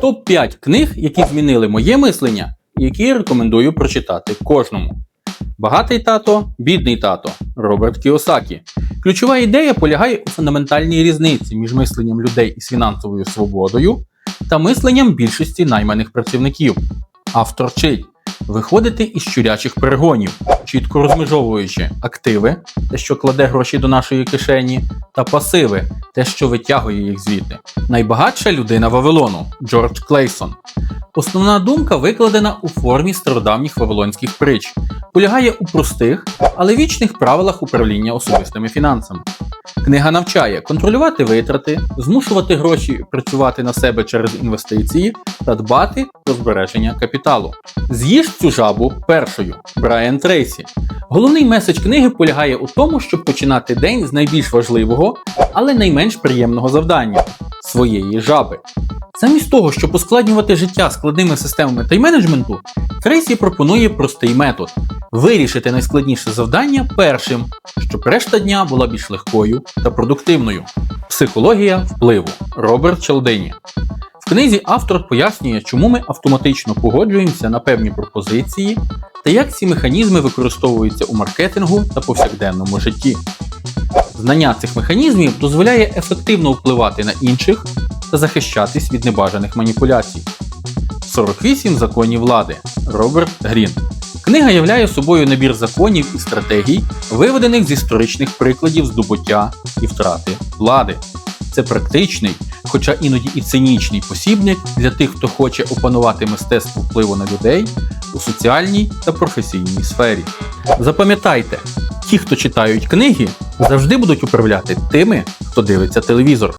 Топ-5 книг, які змінили моє мислення, які я рекомендую прочитати кожному. Багатий тато, бідний тато Роберт Кіосакі. Ключова ідея полягає у фундаментальній різниці між мисленням людей із фінансовою свободою та мисленням більшості найманих працівників. Автор вчить виходити із щурячих перегонів, чітко розмежовуючи активи, те, що кладе гроші до нашої кишені, та пасиви, те, що витягує їх звідти. Найбагатша людина Вавилону Джордж Клейсон. Основна думка викладена у формі стародавніх вавилонських притч, полягає у простих, але вічних правилах управління особистими фінансами. Книга навчає контролювати витрати, змушувати гроші працювати на себе через інвестиції та дбати про збереження капіталу. З'їж цю жабу першою Брайан Трейсі. Головний меседж книги полягає у тому, щоб починати день з найбільш важливого, але найменш приємного завдання своєї жаби. Замість того, щоб ускладнювати життя складними системами тайм-менеджменту, Трейсі пропонує простий метод вирішити найскладніше завдання першим, щоб решта дня була більш легкою та продуктивною. Психологія впливу Роберт Челдині. В книзі автор пояснює, чому ми автоматично погоджуємося на певні пропозиції та як ці механізми використовуються у маркетингу та повсякденному житті. Знання цих механізмів дозволяє ефективно впливати на інших та захищатись від небажаних маніпуляцій. 48 законів влади Роберт Грін. Книга являє собою набір законів і стратегій, виведених з історичних прикладів здобуття і втрати влади. Це практичний, хоча іноді і цинічний посібник для тих, хто хоче опанувати мистецтво впливу на людей у соціальній та професійній сфері. Запам'ятайте, ті, хто читають книги, завжди будуть управляти тими, хто дивиться телевізор.